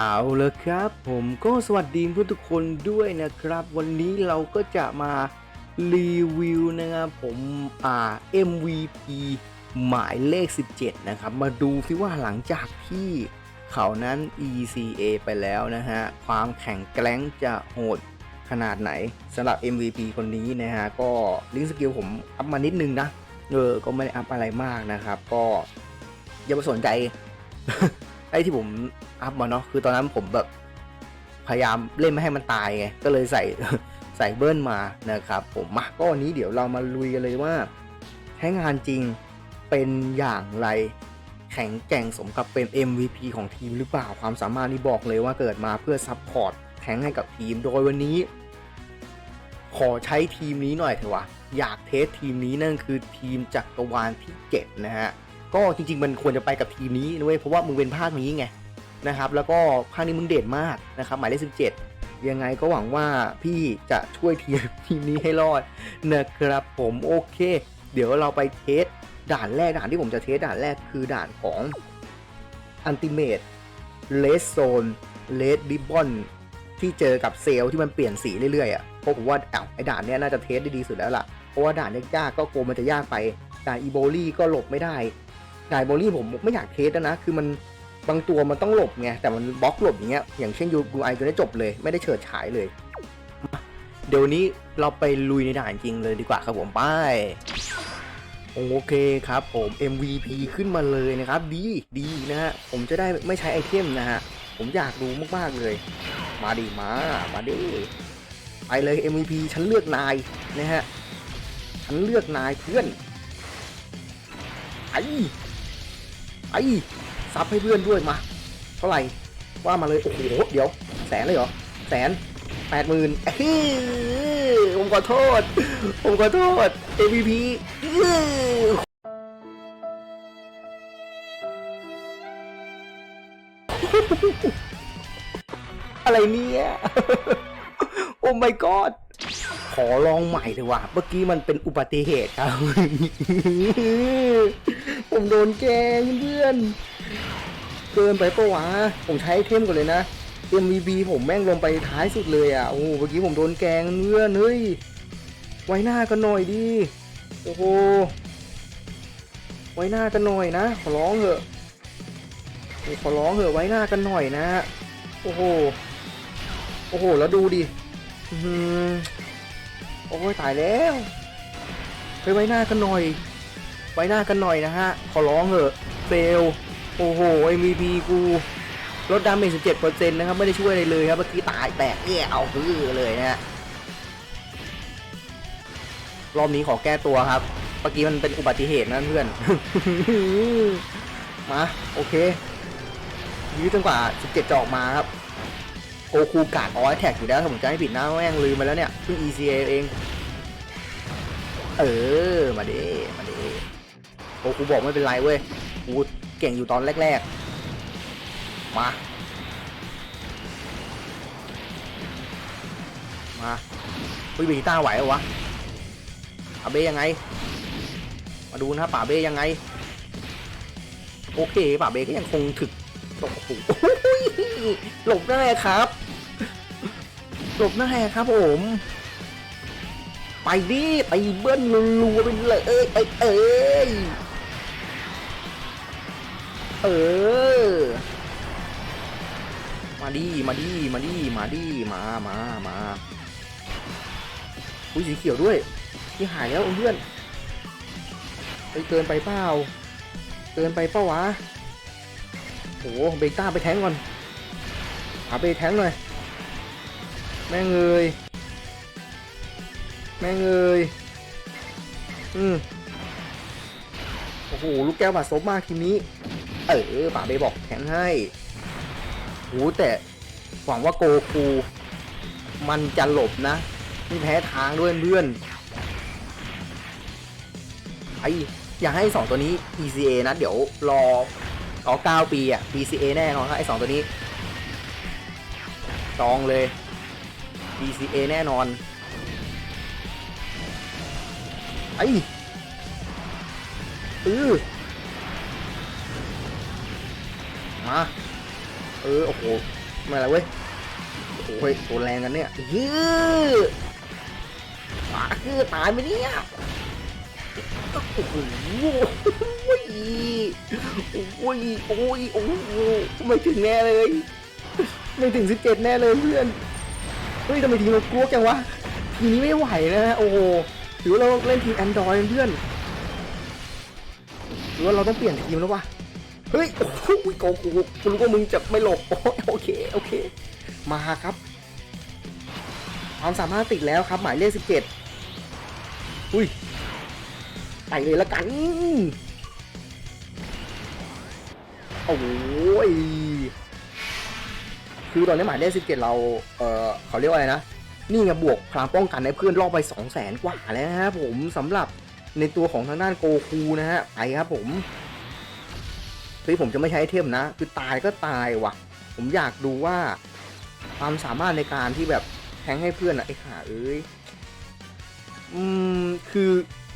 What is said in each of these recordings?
เอาลยครับ ผมก็สวัสดีเพื่อนทุกคนด้วยนะครับ วันนี้เราก็จะมารีวิวนะครับผมอ่า MVP หมายเลข 17 นะครับ มาดูซิว่าหลังจากที่เขานั้น ECA ไปแล้วนะฮะ ความแข็งแกร่งจะโหดขนาดไหนสำหรับ MVP คนนี้นะฮะ ก็ลิงสกิลผมอัพมานิดนึงนะ เออ ก็ไม่ได้อัพอะไรมากนะครับ ก็อย่าไปสนใจ ไอ้ที่ผมอัพมาเนาะคือตอนนั้นผมแบบพยายามเล่นไม่ให้มันตายไงก็เลยใส่ใส่เบิ้ลมานะครับ ผมมาก็วันนี้เดี๋ยวเรามาลุยกันเลยว่าใช้งานจริงเป็นอย่างไรแข็งแกร่งสมกับเป็น MVP ของทีมหรือเปล่าความสามารถนี่บอกเลยว่าเกิดมาเพื่อซัพพอร์ตแข็งให้กับทีมโดยวันนี้ ขอใช้ทีมนี้หน่อยเถอะวะอยากเทสทีมนี้นั่นคือทีมจักรวาลที่ 7 นะฮะ ก็จริง ๆ มันควรจะไปกับทีมนี้นะเว้ยเพราะว่ามึงเป็นภาคนี้ไงนะครับแล้วก็ภาคนี้มึงเด่นมากนะครับหมายเลขสิบเจ็ดยังไงก็หวังว่าพี่จะช่วยทีมทีมนี้ให้รอดนะครับผมโอเค เดี๋ยวเราไปเทสด่านแรกด่านที่ผมจะเทสด่านแรกคือด่านของ Ultimate Red Zone Red Ribbon ที่เจอกับเซลล์ที่มันเปลี่ยนสีเรื่อยๆอะเพราะผมว่าอ้าวไอ้ด่านเนี้ยน่าจะเทสได้ดีสุดแล้วล่ะ เพราะว่าด่านยากๆก็กลัวมันจะยากไป ด่านอีโบลี่ก็หลบไม่ได้ ด่านอีโบลี่ผมไม่อยากเทสแล้วนะ คือมันบางตัวมันต้องหลบไง แต่มันบล็อกหลบอย่างเงี้ย อย่างเช่นยูกูไอตัวนี้จบเลย ไม่ได้เฉิดฉายเลย เดี๋ยวนี้เราไปลุยในด่านจริงเลยดีกว่าครับผมไปโอเคครับผม MVP ขึ้นมาเลยนะครับ ดีดีนะฮะ ผมจะได้ไม่ใช้ไอเทมนะฮะ ผมอยากดูมากๆเลย มาดิมา มาดิไปเลย MVP ฉันเลือกนายนะฮะ ฉันเลือกนายเพื่อนไอ ไอ้ซับให้เพื่อนด้วยมา เท่าไหร่ว่ามาเลยโอ้โหเดี๋ยว แสนเลยเหรอแสนแปดหมื่นเฮ้ผมขอโทษ ผมขอโทษ MVP อื้อะไรเนี่ย โอ้ my god อลองใหม่ดีกว่าเมื่อกี้มันเป็นอุบัติเหตุครับ ผมโดนแกงเพื่อน เกินไปปะวะ ผมใช้เทมก่อนเลยนะ MVP ผมแม่งลงไปท้ายสุดเลยอะ โอ้เมื่อกี้ผมโดนแกงเพื่อนเฮ้ย ไว้หน้ากันหน่อยดิ โอ้โห ไว้หน้ากันหน่อยนะ ขอร้องเถอะ ขอร้องเถอะไว้หน้ากันหน่อยนะ โอ้โห โอ้โห แล้วดูดิ โอ้ยตายแล้วไปไว้หน้ากันหน่อย ไว้หน้ากันหน่อยนะฮะ ขอร้องเถอะเฟลโอ้โห MVP กูลดดาเมจ17%นะครับ ไม่ได้ช่วยอะไรเลยครับ เมื่อกี้ตายแตกเอี่ยเอาพื้อเลยนะฮะ รอบนี้ขอแก้ตัวครับ เมื่อกี้มันเป็นอุบัติเหตุนะเพื่อน มา โอเคยื้อจนกว่า 17 จะออกมาครับ โกคูกาดออยแท็กอยู่แล้วถ้าผมจะไม่ผิดนะแม่งลืมไปแล้วเนี่ยเพิ่ง ECA เอง เออ มาดิมาดิโกคูบอกไม่เป็นไรเว้ยกูเก่งอยู่ตอนแรก ๆ มา มาคุยเบต้าไหวเหรอวะป่าเบ้ยังไง มาดูนะป่าเบ้ยังไง โอเคป่าเบ้ก็ยังคงถึกโอ้โห หลบได้ครับ หลบได้ครับผม ไปดิไปเบิ้ลรัวๆไปเลยเอ้ยเอ้ยเอ้ยเออ มาดิมาดิมาดิมาดิมามามาอุ้ยสีเขียวด้วยที่หายแล้วเพื่อนไปเกินไปเปล่าเกินไปเปล่าวะ โอ้เบต้าไปแทงก่อนหาไปแทงหน่อยแม่งเอยแม่งเอยอืมโอ้โหลูกแก้วบาดซบมากทีนี้ เออป่าเบบอกแทงให้โหแต่หวังว่าโกคูมันจะหลบนะนี่แพ้ทางด้วยเพื่อนไออย่าให้สองตัวนี้ PCA นะ เดี๋ยวรอ รอ9ปีอะ PCA แน่นอนครับไอสองตัวนี้จองเลย PCA แน่นอน ไอเออมา เออ โอ้โหไม่อะไรเว้ย โอ้ยตัวแรงกันเนี่ยยื้อปาคือตายไหมเนี่ย โอ้โหโอ้ยโอ้ยโอ้ยโอ้โหไม่ถึงแน่เลย ไม่ถึงสิบเจ็ดแน่เลยเพื่อน เฮ้ยทำไมทีมเรากลัวจังวะ ทีนี้ไม่ไหวนะฮะ โอ้โหถือว่าเราเล่นทีมแอนดรอยเพื่อนหรือว่าเราต้องเปลี่ยนทีมแล้ววะ เฮ้ย โอ้โหโกกูกูรู้ว่ามึงจะไม่หลบโอ้ยโอเค โอเค มาครับ ความสามารถติดแล้วครับ หมายเลขสิบเจ็ดอุ้ย ไปเลยละกัน โอ้ย คือตอนนี้หมายเลขสิบเจ็ดเรา เออเขาเรียกว่าอะไรนะ นี่ไงบวกพลังป้องกันให้เพื่อนรอบไปสองแสนกว่าแล้วนะครับผมสำหรับในตัวของทางด้านโกคูนะฮะ ไปครับผมเฮ้ยผมจะไม่ใช้ไอเทมนะ คือตายก็ตายว่ะ ผมอยากดูว่า ความสามารถในการที่แบบแทงให้เพื่อนอะไอ้ข่าเอ้ย อืม คือ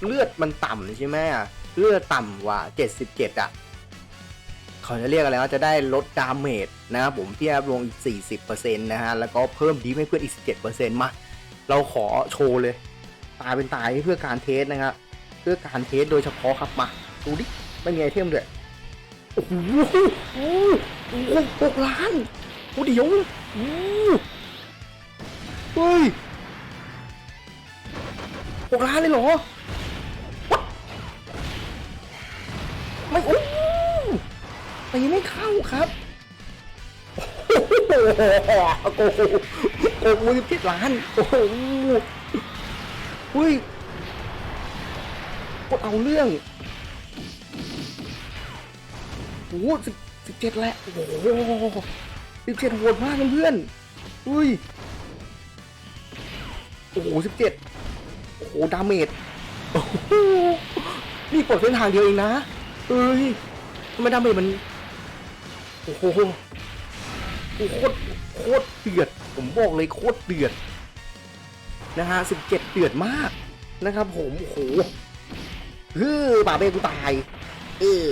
เลือดมันต่ำใช่ไหมอะเลือดต่ำกว่า 77อะเขาจะเรียกอะไรว่าจะได้ลดดาเมจนะครับผมที่ลงอีก 40%นะฮะ แล้วก็เพิ่มดีให้เพื่อนอีก 17%มา เราขอโชว์เลย ตายเป็นตายเพื่อการเทสนะครับเพื่อการเทสโดยเฉพาะครับมา ดูดิ ไม่มีไอเทมด้วยโอ้โหโอ้โหหกล้านโอ้เดี๋ยวโอ้เฮ้ยหกล้านเลยเหรอ ตีไม่เข้าครับโอ้โหโอ้โหโอ้โหสิบเจ็ดล้าน โอ้โหเฮ้ยกดเอาเรื่องโอ้โหสิบสิบเจ็ดแหละ โอ้โหสิบเจ็ดโหดมากเพื่อนๆอุ้ย โอ้โหสิบเจ็ดโอ้โห ดาเมจโอ้โหนี่ปลดเส้นทางเดียวเองนะ เอ้ยทำไมดาเมจมัน โอ้โหโอ้โหโคตรโคตรเดือด ผมบอกเลยโคตรเดือดนะฮะสิบเจ็ดเดือดมากนะครับ ผมโอ้โหเฮ้ยบาเบ้กูตายเออ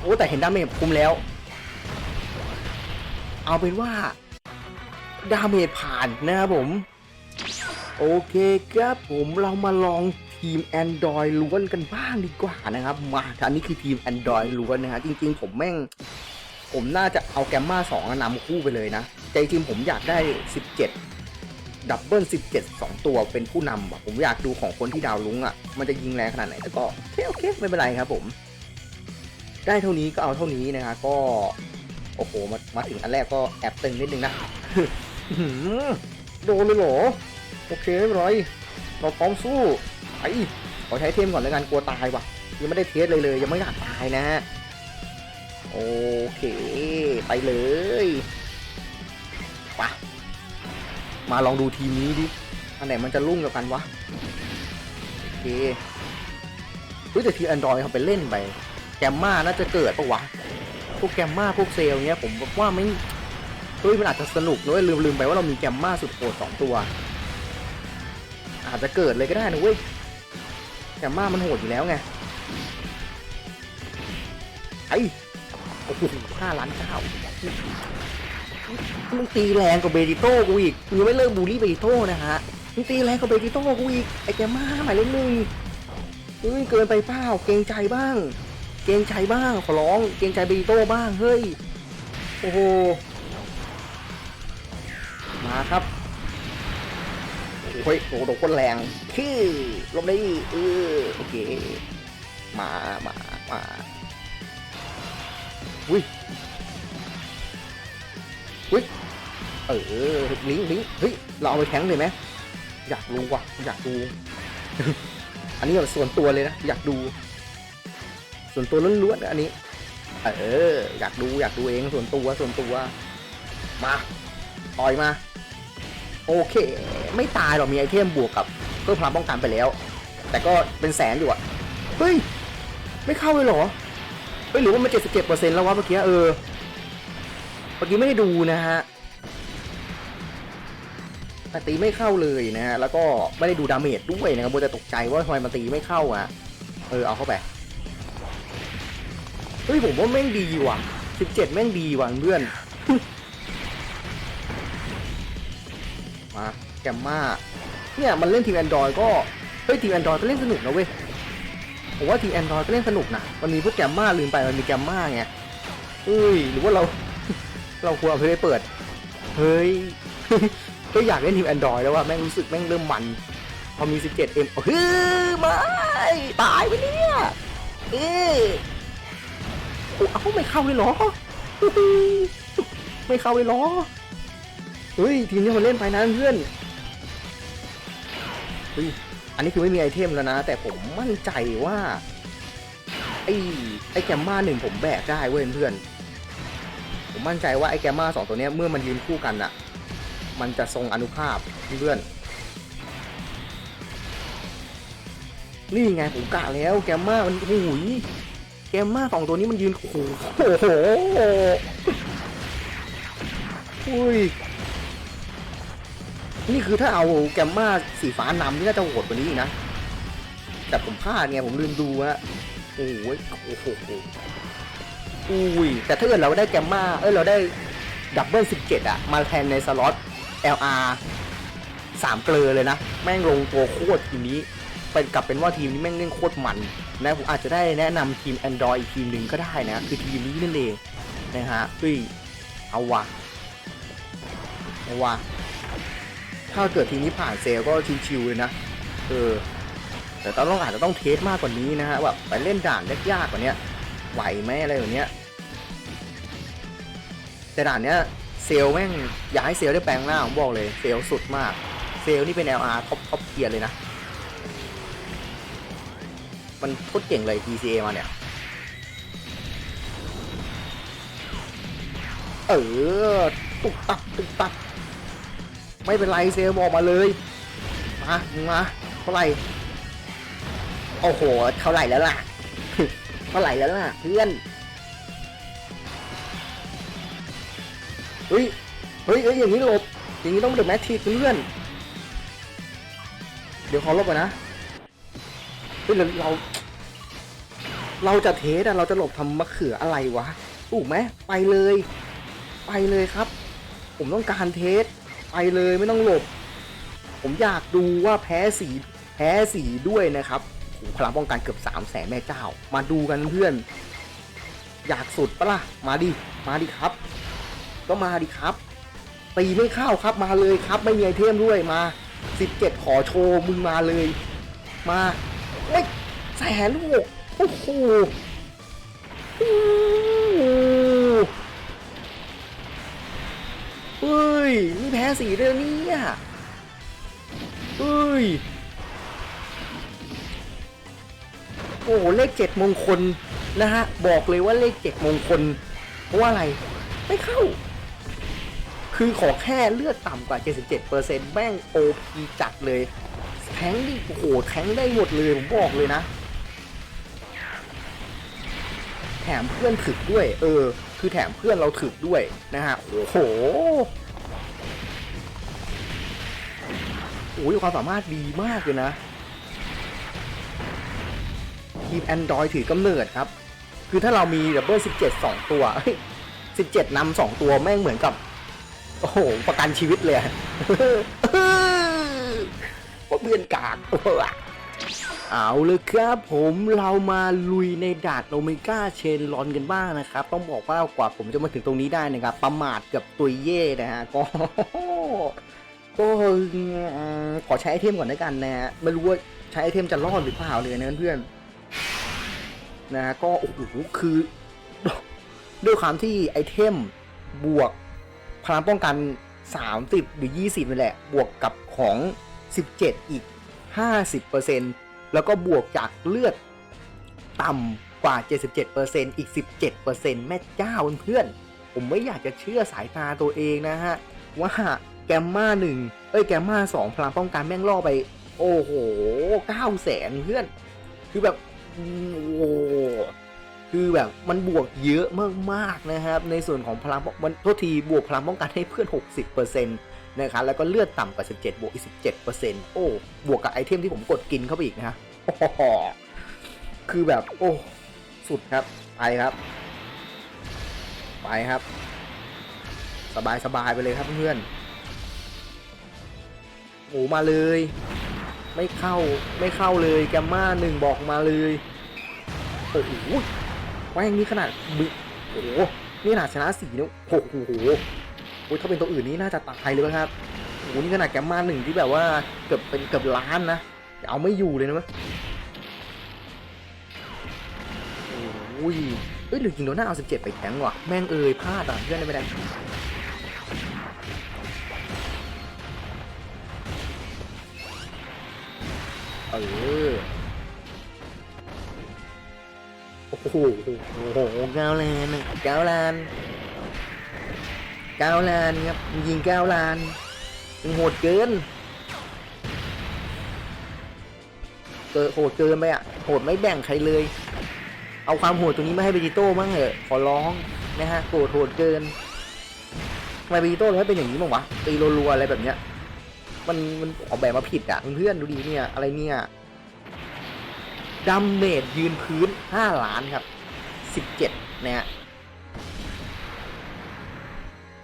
โอ้แต่เห็นดาเมจคุมแล้ว เอาเป็นว่า ดาเมจผ่านนะครับผม โอเคครับผมเรามาลองทีม Android ล้วนกันบ้างดีกว่านะครับ มาอันนี้คือทีม Android ล้วนนะฮะจริงๆ ผมแม่ง ผมน่าจะเอาแกมมา2นำคู่ไปเลยนะ ใจจริงผมอยากได้ 17 ดับเบิล17 2 ตัวเป็นผู้นำอะผมอยากดูของคนที่ดาวลุงอะ่ะ มันจะยิงแรงขนาดไหนแต่ก็โอเคโอเคไม่เป็นไรครับผม ได้เท่านี้ก็เอาเท่านี้นะฮะก็ โอ้โหมามาถึงอันแรกก็แอบตึงนิดนึงนะโดนเลยเหรอ โอเคไม่เป็นไรเราพร้อมสู้ไปขอใช้เทมก่อนแล้วกันกลัวตายว่ะ ยังไม่ได้เทสเลยเลย ยังไม่อยากตายนะ โอเค ไปเลยไปะมาลองดูทีมนี้ดิ อันไหนมันจะรุ่งกับกันวะ โอเคเฮ้ยแต่ทีแอนดรอยเขาไปเล่นไป แกมมาน่าจะเกิดปะวะ พวกแกมมาพวกเซลเนี้ยผมว่าไม่เฮ้ยมันอาจจะสนุกด้วยลืมลืมไปว่าเรามีแกมมาสุดโหดสองตัว อาจจะเกิดเลยก็ได้นะเว้ย แกมมามันโหดอยู่แล้วไงไอ้ โอ้โหห้าล้านเก้ามึงตีแรงกว่าเบจิโต้กูอีกมึงไม่เลิกบูลลี่เบจิโต้นะฮะมึงตีแรงกว่าเบจิโต้กูอีก ไอ้แกมาหมายเลขหนึ่งเฮ้ยเกินไปเปล่าเกรงใจบ้าง เกรงใจบ้างขอร้องเกรงใจเบจิโต้บ้างเฮ้ยโอ้โหมาครับโอ้ยโอ้โหโดนคนแรงขี้ลงได้เออโอเค มามามา อุ้ยอุ้ยเออลิงลิงเฮ้ยเราเอาไปแทงเลยไหมอยากรู้ว่ะ อยากดู อันนี้แบบส่วนตัวเลยนะ อยากดู ส่วนตัวล้วนๆนะอันนี้ เออ อยากดูอยากดูเองส่วนตัวส่วนตัว มาต่อยมา โอเค ไม่ตายหรอกมีไอเทมบวกกับเพิ่มพลังป้องกันไปแล้ว แต่ก็เป็นแสนอยู่อะเฮ้ย ไม่เข้าเลยเหรอ ฮ้ยหรือว่ามันเจ็ดสิบเจ็ดเปอร์เซ็นต์แล้ววะเมื่อกี้เออเมื่อกี้ไม่ได้ดูนะฮะแต่ตีไม่เข้าเลยนะฮะแล้วก็ไม่ได้ดูดาเมจด้วยนะครับโบจะตกใจว่าทำไมมันตีไม่เข้าอะเออเอาเข้าไปเฮ้ยผมว่าแม่งดีว่ะสิบเจ็ดแม่งดีว่ะเพื่อนมาแกมมาเนี่ยมันเล่นทีมแอนดรอยก็เฮ้ยทีมแอนดรอยก็เล่นสนุกนะเว้ย ผมว่าทีแอนดรอยก็เล่นสนุกนะมันมีพวกแกมมาลืมไปมันมีแกมมาไงเอ้ยหรือว่าเรา เราควรเอาไปเปิด เฮ้ยก็อยากเล่นทีมแอนดรอยแล้วว่าแม่งรู้สึกแม่งเริ่มมัน พอมี 17M เฮ้ยไม่ตายไปเนี่ยเอ๊ะโอ้เอ้าไม่เข้าเลยเหรอไม่เข้าเลยเหรอเฮ้ยทีมนี้มันเล่นไปนะเพื่อนเฮ้ย อันนี้คือไม่มีไอเทมแล้วนะ แต่ผมมั่นใจว่าไอ้ไอ้แกมมาหนึ่งผมแบกได้เว้ยเพื่อน ผมมั่นใจว่าไอ้แกมมาสองตัวเนี้ยเมื่อมันยืนคู่กันอะมันจะทรงอนุภาพเพื่อน นี่ไงผมกะแล้วแกมมามันโอ้โหยแกมมาสองตัวนี้มันยืนโอ้โหโอ้โหอุ้ย นี่คือถ้าเอาแกมมาสีฟ้านำนี่น่าจะโหดกว่านี้อีกนะ แต่ผมพลาดไงผมลืมดูฮะโอ้โหโอ้โหอุ้ยแต่ถ้าเกิดเราได้แกมมาเอ้ยเราได้ดับเบิล17อะมาแทนในสล็อต LR สามเกลือเลยนะ แม่งลงตัวโคตรทีมนี้เป็นกลับเป็นว่าทีมนี้แม่งเล่นโคตรมันนะผมอาจจะได้แนะนำทีม Android อีกทีมหนึ่งก็ได้นะ คือทีมนี้นั่นเองนะฮะเฮ้ยเอาวะเอาวะ ถ้าเกิดทีนี้ผ่านเซลก็ชิวๆเลยนะ เออ แต่ต้องอาจจะต้องเทสมากกว่านี้นะฮะแบบไปเล่นด่านยากๆกว่านี้ไหวไหมอะไรแบบเนี้ยแต่ด่านเนี้ยเซลแม่งอยากให้เซลได้แปลงหน้าผมบอกเลยเซลสุดมาก เซลนี่เป็น LR ท็อปท็อปเกียร์เลยนะ มันโคตรเก่งเลย PCA มาเนี่ย เออ ตุกตักตุกตัก ไม่เป็นไรเซลบอกมาเลยมามาเท่าไหร่โอ้โหเท่าไหร่แล้วล่ะเท่าไหร่แล้วล่ะเพื่อนเฮ้ยเฮ้ยเฮ้ยอย่างนี้หลบอย่างนี้ต้องเดือดแมททีเพื่อน เดี๋ยวขอลบก่อนนะเฮ้ยเราเรา เราจะเทสอะเราจะหลบทำมะเขืออะไรวะถูกไหมไปเลย ไปเลยครับ ผมต้องการเทส ไปเลยไม่ต้องหลบ ผมอยากดูว่าแพ้สีแพ้สีด้วยนะครับโอ้พลังป้องกันเกือบสามแสนแม่เจ้า มาดูกันเพื่อน อยากสุดปะล่ะ มาดิ มาดิครับ ก็มาดิครับ ตีไม่เข้าครับมาเลยครับ ไม่มีไอเทมด้วยมา 17 ขอโชว์มึงมาเลย มาไม่แสนลูกโอ้โห ยนี่แพ้สีเรื่องนี้อะเฮ้ย โอ้โหเลขเจ็ดมงคลนะฮะ บอกเลยว่าเลขเจ็ดมงคล เพราะว่าอะไร ไม่เข้า คือขอแค่เลือดต่ำกว่า 77%แม่งโอพีจัดเลยแทงดิโอ้โหแทงได้หมดเลยผมบอกเลยนะ แถมเพื่อนถึกด้วย เออ คือแถมเพื่อนเราถึกด้วยนะฮะ โอ้โห โอ้ยความสามารถดีมากเลยนะ ทีม Android ถือกำเนิดครับ คือถ้าเรามีดับเบิล17 2ตัวเฮ้ย17นำสองตัวแม่งเหมือนกับ โอ้โห ประกันชีวิตเลยอะเพราะเพื่อนกาก เอาเลยครับผมเรามาลุยในดาดโอเมก้าเชนลอนกันบ้างนะครับ ต้องบอกว่ากว่าผมจะมาถึงตรงนี้ได้นะครับ ประมาทเกับตุยเย่นะฮะก็ ก็ขอใช้ไอเทมก่อนแล้วกันนะฮะไม่รู้ว่าใช้ไอเทมจะรอดหรือเปล่าเลยนะเพื่อนนะฮะก็โอ้โหคือด้วยความที่ไอเทมบวกพลังป้องกัน 30 หรือ 20นี่แหละ บวกกับของ 17 อีก 50%แล้วก็บวกจากเลือดต่ำกว่า 77%อีก 17%แม่เจ้าเพื่อน ผมไม่อยากจะเชื่อสายตาตัวเองนะฮะ ว่า แกมมาหนึ่งเอ้ยแกมมาสองพลังป้องกันแม่งล่อไป โอ้โหเก้าแสนเพื่อน คือแบบโอ้โหคือแบบมันบวกเยอะมากๆนะครับ ในส่วนของพลังป้องมันโทษทีบวกพลังป้องกันให้เพื่อน 60%นะครับแล้วก็เลือดต่ำกว่า 17 บวกอีก 17%โอ้ บวกกับไอเทมที่ผมกดกินเข้าไปอีกนะฮะคือแบบ โอ้ สุดครับ ไปครับ ไปครับ สบายสบายไปเลยครับเพื่อน อ้มาเลย ไม่เข้าไม่เข้าเลยแกมมาหนึ่งบอกมาเลยโอ้โหแม่งนี่ขนาดบึโอ้โหนี่ขนาดชนะสี่เนี่ยโอ้โหโอ้ยถ้าเป็นตัวอื่นนี่น่าจะตายเลยครับโอ้โหนี่ขนาดแกมมาหนึ่งที่แบบว่าเกือบเป็นเกือบล้านนะเอาไม่อยู่เลยนะมั้ยโอ้ยเอ้ยหรือจริงโดนหน้าเอาสิบเจ็ดไปแทงว่ะแม่งเอ่ยพลาดอะเพื่อนได้ไม่ได้ เออโอ้โหโอ้โหเก้าล้านอะเก้าล้านเก้าล้านครับยิงเก้าล้านมันโหดเกินเกิโหดเกินไปอะโหดไม่แบ่งใครเลย เอาความโหดตรงนี้มาให้เบจิโต้บ้างเหอะขอร้องนะฮะโหดโหดเกินทำไมเบจิโต้ถึงให้เป็นอย่างนี้บ้างวะตีรัวๆอะไรแบบเนี้ย มันมันออกแบบมาผิดอะเพื่อนดูดีเนี่ยอะไรเนี่ยดัมเมจยืนพื้น 5 ล้านครับ 17นะฮะ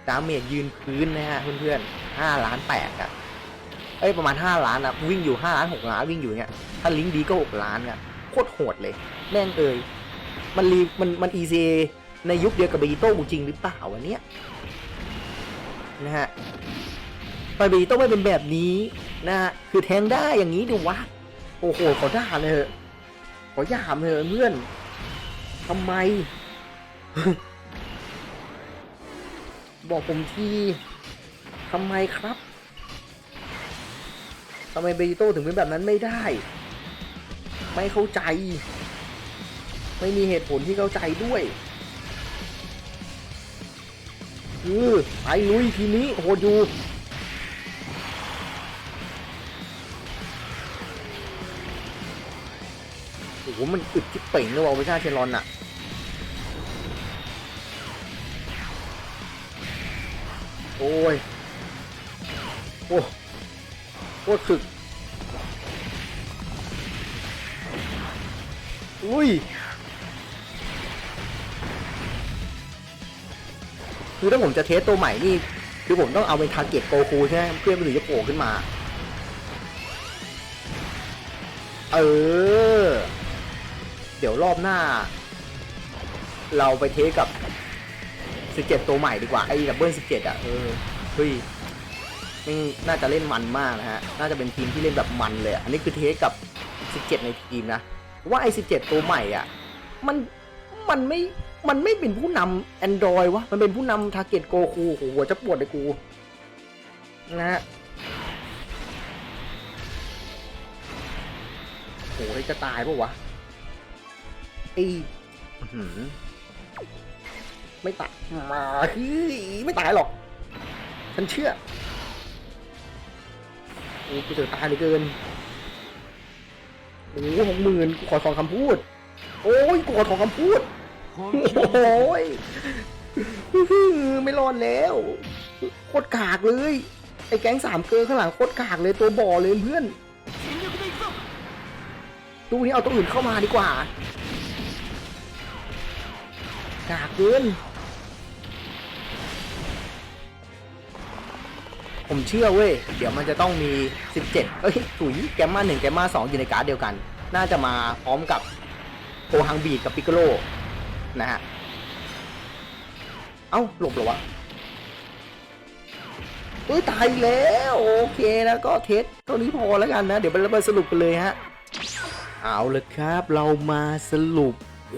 ดัมเมจยืนพื้นนะฮะเพื่อนๆ5ล้าน8อะเอ้ยประมาณ 5 ล้านอะวิ่งอยู่ 5 ล้าน 6 ล้านวิ่งอยู่เนี่ยถ้าลิงก์ดีก็ 6 ล้านอะโคตรโหดเลย แม่งเอ่ยมันรีมันมัน ECA ในยุคเดียวกับเบจิโต้จริงหรือเปล่าวะเนี้ยนะฮะ ไฟบีต้องไม่เป็นแบบนี้นะฮะคือแทงได้อย่างนี้ดิวะโอ้โหขอด่าเลยเถอขอหยามเลยเพื่อนทำไม บอกผมทีทำไมครับทำไมเบจิโต้ถึงเป็นแบบนั้นไม่ได้ ไม่เข้าใจ ไม่มีเหตุผลที่เข้าใจด้วยคือไปลุยทีนี้โหดอยู่ มันอึดที่เป่งเลยว่ะวิชาเชลอนอะโอ้ย โอ้โคตรถึก อุ้ยคือถ้าผมจะเทสตัวใหม่นี่ คือผมต้องเอาเป็นทาร์เก็ตโกคูใช่ไหมเพื่อนมันถึงจะโผล่ขึ้นมา เออ เดี๋ยวรอบหน้า เราไปเทสกับ 17 ตัวใหม่ดีกว่า ไอ้ดับเบิล17 อะ เออเฮ้ยนี่น่าจะเล่นมันมากนะฮะ น่าจะเป็นทีมที่เล่นแบบมันเลย อันนี้คือเทสกับ 17 ในทีมนะ ว่าไอ้ 17 ตัวใหม่อะ มัน มันไม่ มันไม่เป็นผู้นำ Android วะ มันเป็นผู้นำ Target Goku โอ้โหหัวจะปวดเลยกู นะฮะโอ้ยจะตายปะวะ ไอ้อื้อหือไม่ตายมาเฮ้ยไม่ตายหรอก ฉันเชื่อโอ้กูเจอตายเหลือเกินโอ้หกหมื่นกูขอสองคำพูด โอ้ยกูขอสองคำพูด โอ้ยอื้อหือไม่รอดแล้วโคตรกากเลย ไอ้แก๊งสามเกอร์ข้างหลังโคตรกากเลยตัวบ่อเลยเพื่อนตู้นี้เอาตัวอื่นเข้ามาดีกว่า กากเกิน ผมเชื่อเว้ย เดี๋ยวมันจะต้องมี 17 เอ้ยถุยแกมมาหนึ่งแกมมาสอยู่ในการ์ดเดียวกัน น่าจะมาพร้อมกับโกฮังบีดกับปิกโกโลนะฮะ เอ้า หลบหรอวะเอ้ย ตายแล้ว โอเคแล้วก็เทสเท่านี้พอแล้วกันนะ เดี๋ยวเราไปสรุปกันเลยฮะ เอาเลยครับ เรามาสรุป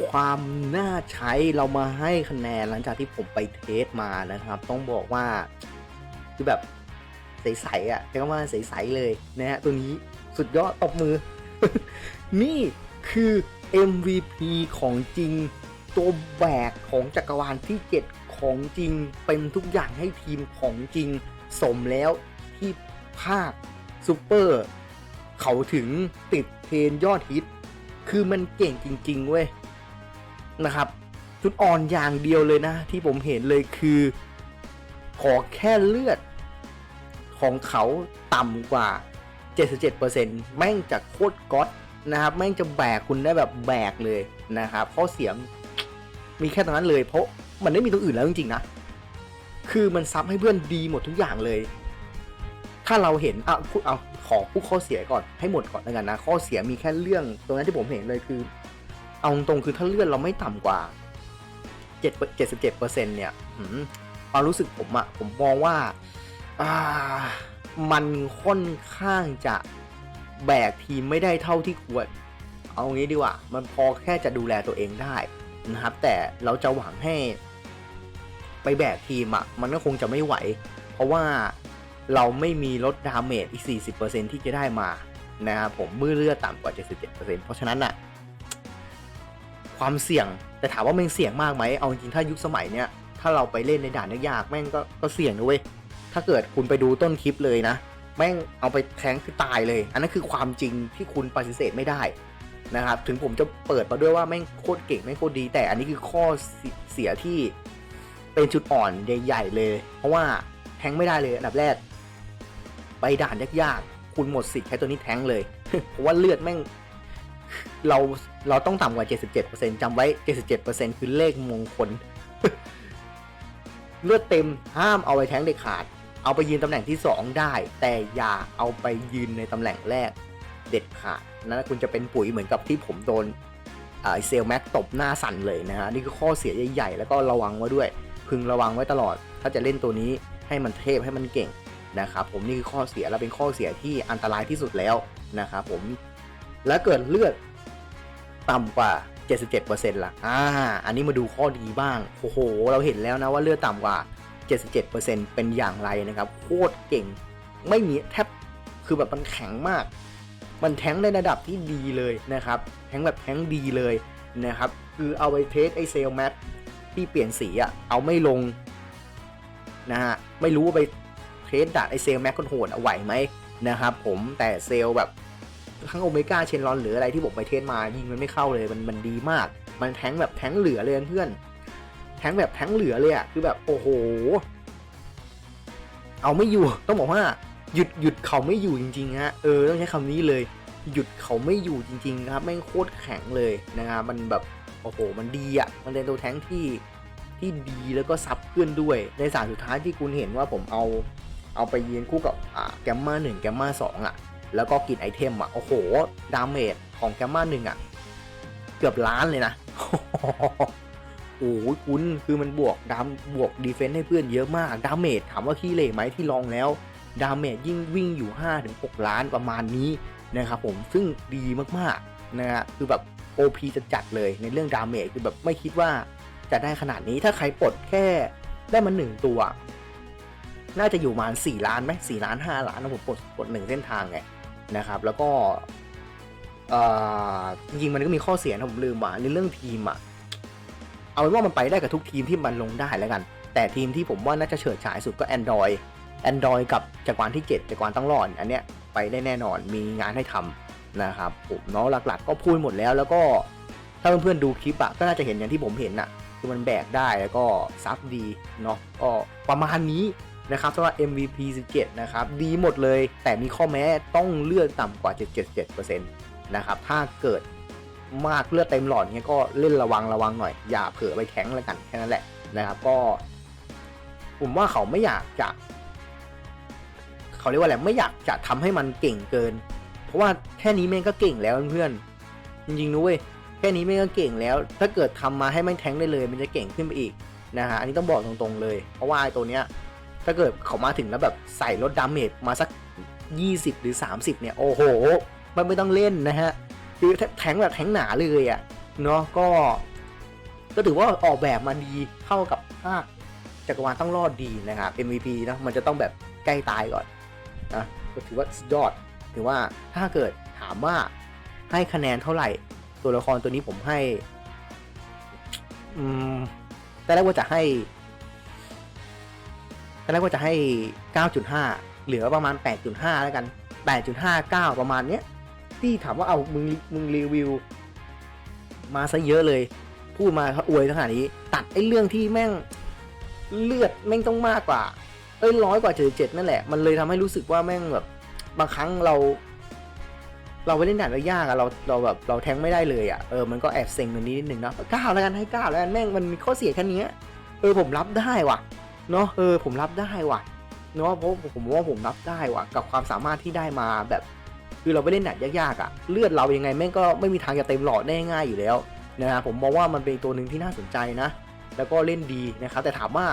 ความน่าใช้เรามาให้คะแนนหลังจากที่ผมไปเทสมานะครับ ต้องบอกว่าคือแบบใสๆอะใช้คำว่าใสๆเลยนะฮะตัวนี้สุดยอดตบมือ นี่คือ MVP ของจริง ตัวแบกของจักรวาลที่ 7 ของจริง เป็นทุกอย่างให้ทีมของจริง สมแล้วที่ภาคซูเปอร์ เขาถึงติดเทรนยอดฮิต คือมันเก่งจริง ๆ เว้ย นะครับ จุดอ่อนอย่างเดียวเลยนะ ที่ผมเห็นเลยคือ ขอแค่เลือดของเขาต่ำกว่า 77%แม่งจะโคตรก๊อตนะครับ แม่งจะแบกคุณได้แบบแบกเลยนะครับข้อเสียมมีแค่ตรงนั้นเลย เพราะมันไม่มีตรงอื่นแล้วจริงๆนะ คือมันซับให้เพื่อนดีหมดทุกอย่างเลย ถ้าเราเห็นอะพูดเอาขอพูดข้อเสียก่อนให้หมดก่อนแล้วกันนะ ข้อเสียมีแค่เรื่องตรงนั้นที่ผมเห็นเลยคือ เอาตรงๆคือถ้าเลื่อนเราไม่ต่ำกว่าเจ็ดเปอร์เซ็นเนี่ยความรู้สึกผมอะผมมองว่าอ่ามันค่อนข้างจะแบกทีมไม่ได้เท่าที่ควร เอางี้ดีกว่า มันพอแค่จะดูแลตัวเองได้นะครับ แต่เราจะหวังให้ ไปแบกทีมอะมันก็คงจะไม่ไหว เพราะว่าเราไม่มีลดดาเมจอีก 40%ที่จะได้มานะครับผมมือเลือดต่ำกว่า 77%เพราะฉะนั้นอะ ความเสี่ยง แต่ถามว่ามันเสี่ยงมากไหมเอาจริงถ้ายุคสมัยเนี้ยถ้าเราไปเล่นในด่านยากๆแม่งก็ก็เสี่ยงนะเว้ยถ้าเกิดคุณไปดูต้นคลิปเลยนะ แม่งเอาไปแทงคือตายเลย อันนั้นคือความจริงที่คุณปฏิเสธไม่ได้นะครับถึงผมจะเปิดมาด้วยว่าแม่งโคตรเก่งแม่งโคตรดี แต่อันนี้คือข้อเสียที่เป็นจุดอ่อนใหญ่ๆเลย เพราะว่าแทงไม่ได้เลยอันดับแรก ไปด่านยากๆคุณหมดสิทธิ์ใช้ตัวนี้แทงเลยเพราะว่าเลือดแม่ง เราเราต้องต่ำกว่า 77%จำไว้ 77%คือเลขมงคล เลือดเต็มห้ามเอาไปแทงเด็ดขาด เอาไปยืนตำแหน่งที่ 2 ได้ แต่อย่าเอาไปยืนในตำแหน่งแรกเด็ดขาดนั่นคุณจะเป็นปุ๋ยเหมือนกับที่ผมโดนเซลแม็กตบหน้าสั่นเลยนะฮะ นี่คือข้อเสียใหญ่ๆ แล้วก็ระวังไว้ด้วย พึงระวังไว้ตลอด ถ้าจะเล่นตัวนี้ให้มันเทพให้มันเก่งนะครับผมนี่คือข้อเสียและเป็นข้อเสียที่อันตรายที่สุดแล้วนะครับผมแล้วเกิดเลือด ต่ำกว่า 77%ละอ่า อันนี้มาดูข้อดีบ้าง โอ้โห เราเห็นแล้วนะว่าเลือดต่ำกว่า 77%เป็นอย่างไรนะครับ โคตรเก่ง ไม่มีแทบ คือแบบมันแข็งมาก มันแท้งในระดับที่ดีเลยนะครับ แท้งแบบแท้งดีเลยนะครับ คือเอาไปเทสไอเซลแมทที่เปลี่ยนสีอะเอาไม่ลงนะฮะ ไม่รู้ว่าไปเทสดัดไอเซลแม็กคนโหดเอาไหวไหมนะครับผม แต่เซลแบบ ทั้งโอเมก้าเชนรอนหรืออะไรที่ผมไปเทสมายิงมันไม่เข้าเลยมันมันดีมาก มันแทงแบบแทงเหลือเลยเพื่อน แทงแบบแทงเหลือเลยอะคือแบบโอ้โห เอาไม่อยู่ต้องบอกว่า หยุดหยุดเขาไม่อยู่จริงๆฮะเออต้องใช้คำนี้เลย หยุดเขาไม่อยู่จริงๆครับแม่งโคตรแข็งเลยนะครับมันแบบโอ้โห มันดีอะ่ะมันเป็นตัวแทงที่ที่ดีแล้วก็ซับเพื่อนด้วย ในสารสุดท้ายที่คุณเห็นว่าผมเอาเอาไปยืนคู่กับอ่าแกมมาหนึ่งแกมมาสองอะ แล้วก็กินไอเทมอะ โอ้โห ดาเมจของแกมมาหนึ่งอะ เกือบล้านเลยนะ โอ้โหคุณคือมันบวกดามบวกดีเฟนซ์ให้เพื่อนเยอะมาก ดาเมจถามว่าขี้เหร่ไหมที่ลองแล้ว ดาเมจยิ่งวิ่งอยู่ 5-6 ล้านประมาณนี้นะครับผม ซึ่งดีมากๆนะฮะคือแบบ OP จะจัดเลยในเรื่องดาเมจคือแบบไม่คิดว่าจะได้ขนาดนี้ถ้าใครปลดแค่ได้มาหนึ่งตัว น่าจะอยู่ประมาณ4ล้านไหมสี่ล้าน5ล้านนะผมปลดปลดหนึ่งเส้นทางไง นะครับ แล้วก็จริงๆมันก็มีข้อเสียนะผมลืมว่าในเรื่องทีมอะเอาเป็นว่ามันไปได้กับทุกทีมที่มันลงได้แล้วกัน แต่ทีมที่ผมว่าน่าจะเฉิดฉายสุดก็ Android Android กับจักรวาลที่ 7จักรวาลต้องรอดอันเนี้ยไปได้แน่นอนมีงานให้ทำนะครับผมเนาะหลักๆ ก็พูดหมดแล้วแล้วก็ถ้าเพื่อนๆดูคลิปอะก็น่าจะเห็นอย่างที่ผมเห็นอะคือมันแบกได้แล้วก็ซับดีเนาะก็ประมาณนี้ นะครับสำหรับ MVP 17 นะครับ ดีหมดเลย แต่มีข้อแม้ต้องเลือดต่ำกว่า 77%นะครับ ถ้าเกิดมากเลือดเต็มหลอดเงี้ยก็เล่นระวังระวังหน่อย อย่าเผลอไปแทงแล้วกันแค่นั้นแหละนะครับ ก็ ผมว่าเขาไม่อยากจะ เขาเรียกว่าอะไรไม่อยากจะทำให้มันเก่งเกิน เพราะว่าแค่นี้แม่งก็เก่งแล้วเพื่อนจริงๆนุ้ยแค่นี้แม่งก็เก่งแล้ว ถ้าเกิดทำมาให้แม่งแทงได้เลย มันจะเก่งขึ้นไปอีกนะฮะอันนี้ต้องบอกตรงๆเลย เพราะว่าไอ้ตัวเนี้ย ถ้าเกิดเขามาถึงแล้วแบบใส่ลดดาเมจมาสัก 20 หรือ 30 เนี่ย โอ้โห มันไม่ต้องเล่นนะฮะคือแทงแบบแทงหนาเลยอะ่ะเนาะก็ ก็ถือว่าออกแบบมาดีเข้ากับภาคจักรวาลต้องรอดดีนะครับ MVP นะมันจะต้องแบบใกล้ตายก่อนนะก็ถือว่าสุดยอดถือว่าถ้าเกิดถามว่าให้คะแนนเท่าไหร่ ตัวละครตัวนี้ผมให้ อืมแต่แรกว่าจะให้ แต่แรกว่าจะให้ 9.5 เหลือประมาณ 8.5 แล้วกัน 8.59 ประมาณเนี้ยที่ถามว่าเอามึงมึงรีวิว มาซะเยอะเลย พูดมาเขาอวยขนาดนี้ ตัดไอ้เรื่องที่แม่งเลือดแม่งต้องมากกว่า เอ้ยร้อยกว่าเจ็ดเจ็ดนั่นแหละ มันเลยทำให้รู้สึกว่าแม่งแบบบางครั้งเรา เราไปเล่นด่านยากอะเราเราแบบเราแทงไม่ได้เลยอะเออมันก็แอบเซ็งตรงนี้นิดนึงนะเก้าแล้วกันให้เก้าแล้วกันแม่งมันมีข้อเสียแค่นี้เออผมรับได้ว่ะ เนาะเออผมรับได้ว่ะเนาะเพราะผมว่าผมรับได้ว่ะ กับความสามารถที่ได้มาแบบ คือเราไปเล่นหนักยากๆอะ่ะ เลือดเรายังไงแม่งก็ไม่มีทางจะเต็มหลอดได้ง่ายอยู่แล้วนะครับผมมองว่ามันเป็นตัวหนึ่งที่น่าสนใจนะ แล้วก็เล่นดีนะครับ แต่ถามว่า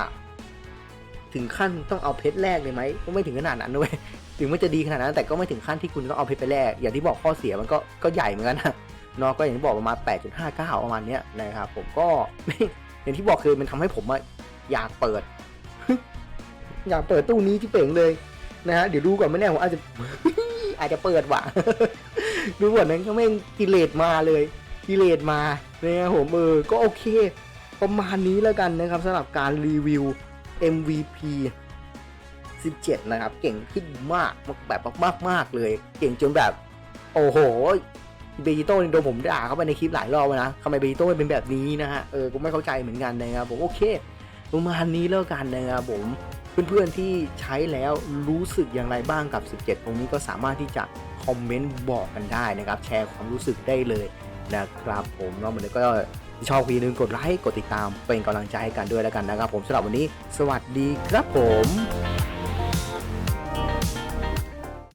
ถึงขั้นต้องเอาเพชรแรกเลยไหมก็ไม่ถึงขนาดนั้นด้วยถึงมันจะดีขนาดนั้นแต่ก็ไม่ถึงขั้นที่คุณต้องเอาเพชรไปแลกอย่างที่บอกข้อเสียมันก็ก็ใหญ่เหมือนกันนะเนาะก็อย่างที่บอกประมาณ 8.59 ประมาณเนี้ยนะครับผมก็อย่างที่บอกคือมันทำให้ผมอยากเปิด อยากเปิดตู้นี้ที่เป่งเลยนะฮะเดี๋ยวดูก่อนไม่แน่ผมอาจจะ อาจจะเปิดว่ะ ดูก่อนนั้นก็ไม่กิเลสมาเลย กิเลสมาเนะครับผมเออก็โอเค ประมาณนี้แล้วกันนะครับสำหรับการรีวิว MVP 17 นะครับ เก่งขึ้นมากแบบมากมากเลย เก่งจนแบบ โอ้โหเบจิโต้โดนผมด่าเข้าไปในคลิปหลายรอบแล้วนะทำไมเบจิโต้เป็นแบบนี้นะฮะเออผมไม่เข้าใจเหมือนกันนะครับผมโอเค ประมาณนี้แล้วกันนะครับผมเพื่อนๆที่ใช้แล้วรู้สึกอย่างไรบ้างกับ 17 ตรงนี้ก็สามารถที่จะคอมเมนต์บอกกันได้นะครับ แชร์ความรู้สึกได้เลยนะครับผมเนาะเหมือนก็ชอบคลิปนึงกดไลค์กดติดตามเป็นกำลังใจให้กันด้วยแล้วกันนะครับผมสำหรับวันนี้ สวัสดีครับผม